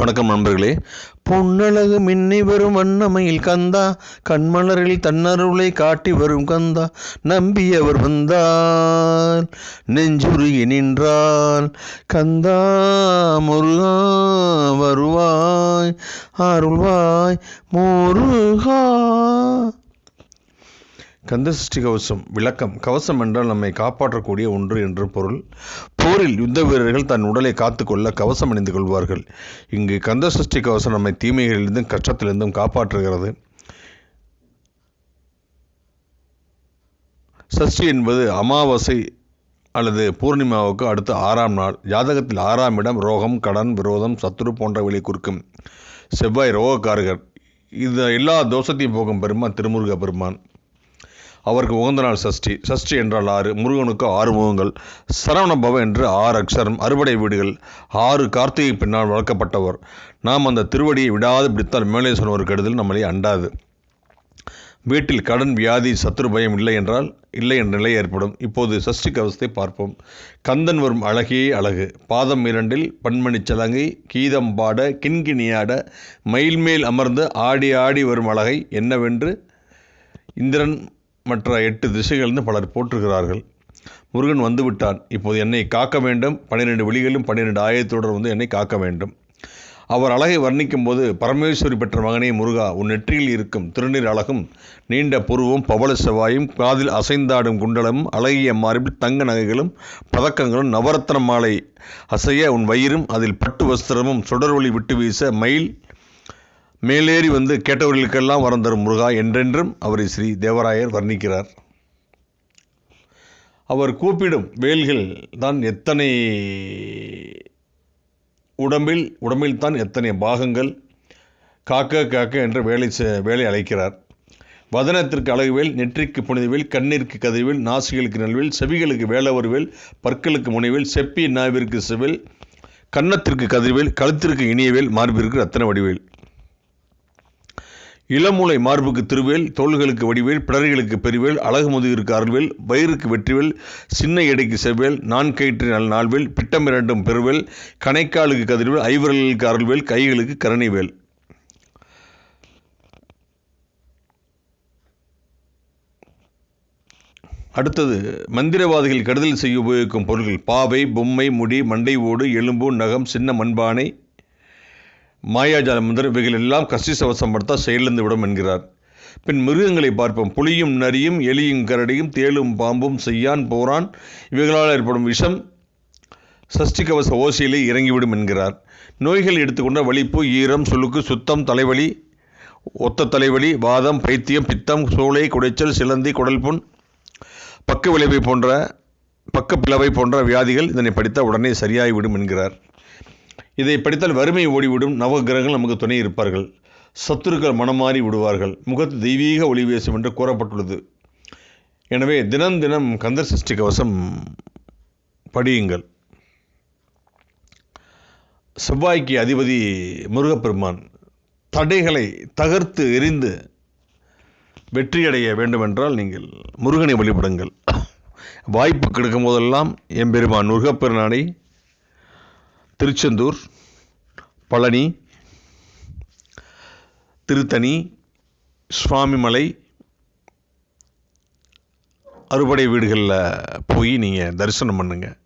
வணக்கம் நண்பர்களே. பொன்னழகு மின்னி வரும் வண்ணமையில் கந்தா கண்மலரில் தன்னருளை காட்டி வரும் கந்தா நம்பியவர் வந்தார் நெஞ்சுருகி நின்றால் கந்தா முருகா வருவாய் அருள்வாய் முருகா. கந்தசஷ்டி கவசம் விளக்கம். கவசம் என்றால் நம்மை காப்பாற்றக்கூடிய ஒன்று என்று பொருள். போரில் யுத்த வீரர்கள் தன் உடலை காத்துக்கொள்ள கவசம் அணிந்து கொள்வார்கள். இங்கு கந்தசஷ்டி கவசம் நம்மை தீமைகளிலிருந்தும் கஷ்டத்திலிருந்தும் காப்பாற்றுகிறது. சஷ்டி என்பது அமாவாசை அல்லது பூர்ணிமாவுக்கு அடுத்த ஆறாம் நாள். ஜாதகத்தில் ஆறாம் இடம் ரோகம் கடன் விரோதம் சத்துரு போன்றவைகளை குறிக்கும். செவ்வாய் ரோகக்காரகர். இது எல்லா தோஷத்தையும் போகும் பெருமான் திருமுருக பெருமான் அவருக்கு உகந்த நாள் சஷ்டி. சஷ்டி என்றால் ஆறு. முருகனுக்கு ஆறு முகங்கள். சரவணபவ என்று ஆறு அக்ஷரம். அறுபடை வீடுகள். ஆறு கார்த்திகை பின்னால் வளர்க்கப்பட்டவர். நாம் அந்த திருவடியை விடாது பிடித்தால் மேலே சொன்ன ஒரு கெடுதல் நம்மளை அண்டாது. வீட்டில் கடன் வியாதி சத்துரு பயம் இல்லை என்றால் இல்லை என்ற நிலை ஏற்படும். இப்போது சஷ்டி கவசத்தை பார்ப்போம். கந்தன் வரும் அழகியே அழகு. பாதம் இரண்டில் பண்மணி சலங்கை கீதம் பாட கிண்கிணியாட மயில் மேல் அமர்ந்து ஆடி ஆடி வரும் அழகை. என்னவென்று? இந்திரன் மற்ற எட்டு திசைகளிலிருந்து பலர் போற்றுகிறார்கள் முருகன் வந்துவிட்டான். இப்போது என்னை காக்க வேண்டும். பன்னிரெண்டு விழிகளும் பன்னிரெண்டு ஆயத்தோடு வந்து என்னை காக்க வேண்டும். அவர் அழகை வர்ணிக்கும் போது பரமேஸ்வரி பெற்ற மகனே முருகா உன் நெற்றியில் இருக்கும் திருநீர் அழகும் நீண்ட புருவம் பவள செவ்வாயும் காதில் அசைந்தாடும் குண்டலமும் அழகிய மார்பில் தங்க நகைகளும் பதக்கங்களும் நவரத்ன மாலை அசைய உன் வயிறும் அதில் பட்டு வஸ்திரமும் சுடர்வொளி விட்டு வீச மயில் மேலேறி வந்து கேட்டவர்களுக்கெல்லாம் வரம் தரும் முருகா என்றென்றும் அவரை ஸ்ரீ தேவராயர் வர்ணிக்கிறார். அவர் கூப்பிடும் வேல்கள் தான் எத்தனை உடம்பில் உடம்பில் தான் எத்தனை பாகங்கள் காக்க காக்க என்று வேலை வேலை அழைக்கிறார். வதனத்திற்கு அழகுவேல் நெற்றிக்கு புனிதவேல் கண்ணிற்கு கதிர்வேல் நாசிகளுக்கு நல்வேல் செவிகளுக்கு வேலவர்வேல் பற்களுக்கு முனைவேல் செப்பி நாவிற்கு செவில் கன்னத்திற்கு கதிர்வேல் கழுத்திற்கு இனியவேல் மார்பிற்கு ரத்தன வடிவேல். இளமூளை மார்புக்கு திருவேல் தோள்களுக்கு வடிவேல் பிடரிகளுக்கு பெருவேல் அழகு முதுகிற்கு அருள்வேல் வயிறுக்கு வெற்றிவேல் சின்ன எடைக்கு செவ்வேல் நான் கயிற்று நல் பிட்டம் இரண்டும் பெருவேல் கணைக்காலுக்கு கதிர்வேல் ஐவரலுக்கு அருள்வேல் கைகளுக்கு கரணிவேல். அடுத்தது மந்திரவாதிகள் கடுதல் செய்ய உபயோகிக்கும் பொருட்கள் பாவை பொம்மை முடி மண்டை ஓடு எலும்பு நகம் சின்ன மண்பானை மாயாஜால மந்திரம் இவைகள் எல்லாம் கஷ்டி சவசம் படுத்தால் செயலிழந்து விடும் என்கிறார். பின் மிருகங்களை பார்ப்போம். புலியும் நரியும் எலியும் கரடியும் தேளும் பாம்பும் செய்யான் போரான் இவைகளால் ஏற்படும் விஷம் சஷ்டி கவச ஓசையிலே இறங்கிவிடும் என்கிறார். நோய்கள் எடுத்துக்கொண்ட வலிப்பு ஈரம் சுளுக்கு சுத்தம் தலைவலி ஒத்த தலைவலி வாதம் பைத்தியம் பித்தம் சூளை குடைச்சல் சிலந்தி குடல்புண் பக்க விளைவை போன்ற பக்க பிளவை போன்ற வியாதிகள் இதனை படித்தால் உடனே சரியாகிவிடும் என்கிறார். இதை படித்தால் வறுமை ஓடிவிடும். நவகிரகங்கள் நமக்கு துணை இருப்பார்கள். சத்துருக்கள் மனமாறி விடுவார்கள். முகத்து தெய்வீக ஒளி வேசும் என்று கூறப்பட்டுள்ளது. எனவே தினம் தினம் கந்தர் சஷ்டி கவசம் படியுங்கள். செவ்வாய்க்கு அதிபதி முருகப்பெருமான் தடைகளை தகர்த்து எரிந்து வெற்றியடைய வேண்டுமென்றால் நீங்கள் முருகனை வழிபடுங்கள். வாய்ப்பு கிடைக்கும் போதெல்லாம் எம்பெருமான் முருகப்பெருமானை திருச்செந்தூர் பழனி திருத்தணி சுவாமிமலை அறுபடை வீடுகளில் போய் நீங்கள் தரிசனம் பண்ணுங்கள்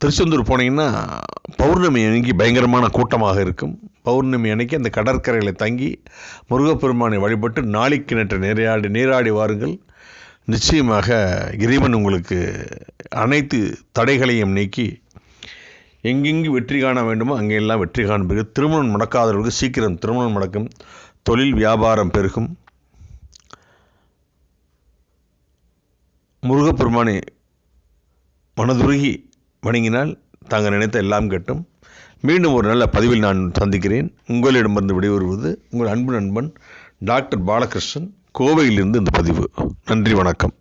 திருச்செந்தூர் போனீங்கன்னா பௌர்ணமி அன்னைக்கு பயங்கரமான கூட்டமாக இருக்கும். பௌர்ணமி அன்னைக்கு அந்த கடற்கரையில் தங்கி முருகப்பெருமானை வழிபட்டு நாளைக்கு நேற்று நீராடி நீராடி வாருங்கள். நிச்சயமாக இறைவன் உங்களுக்கு அனைத்து தடைகளையும் நீக்கி எங்கெங்கு வெற்றி காண வேண்டுமோ அங்கெல்லாம் வெற்றி காண்பது திருமணம் நடக்காதவர்களுக்கு சீக்கிரம் திருமணம் நடக்கும். தொழில் வியாபாரம் பெருகும். முருகப்பெருமானை மனதுருகி வணங்கினால் தாங்கள் நினைத்த எல்லாம் கட்டும். மீண்டும் ஒரு நல்ல பதிவில் நான் சந்திக்கிறேன். உங்களிடமிருந்து விடைபெறுவது உங்கள் அன்பு நண்பன் டாக்டர் பாலகிருஷ்ணன். கோவையிலிருந்து இந்த பதிவு. நன்றி வணக்கம்.